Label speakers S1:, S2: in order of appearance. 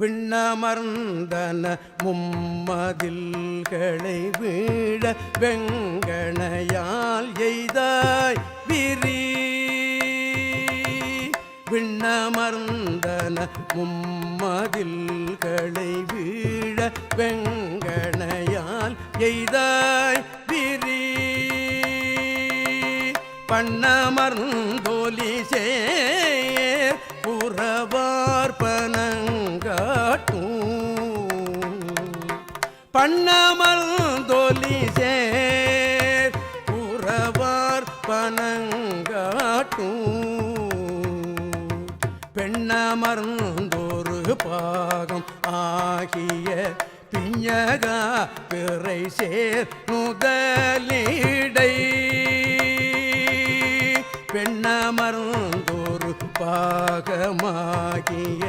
S1: விண்ணமர்ந்தன மும்மதில்களை வீழ வெங்கணையால் எய்தாய் விரி. விண்ணமர்ந்தன மும்மதில்களை வீழ வெங்கணையால் எய்தாய் விரி. பண்ணமர்ந்தோலி சே பண்ணமல் பண்ணமர்ந்தோலி சேர் உறவார் பனங்காட்டும் பெண்ணமர்ந்தொரு பாகம் ஆகிய பிஞகா பிறை சேர் முதலீடை. பெண்ணமர்ந்தொரு பாகமாகிய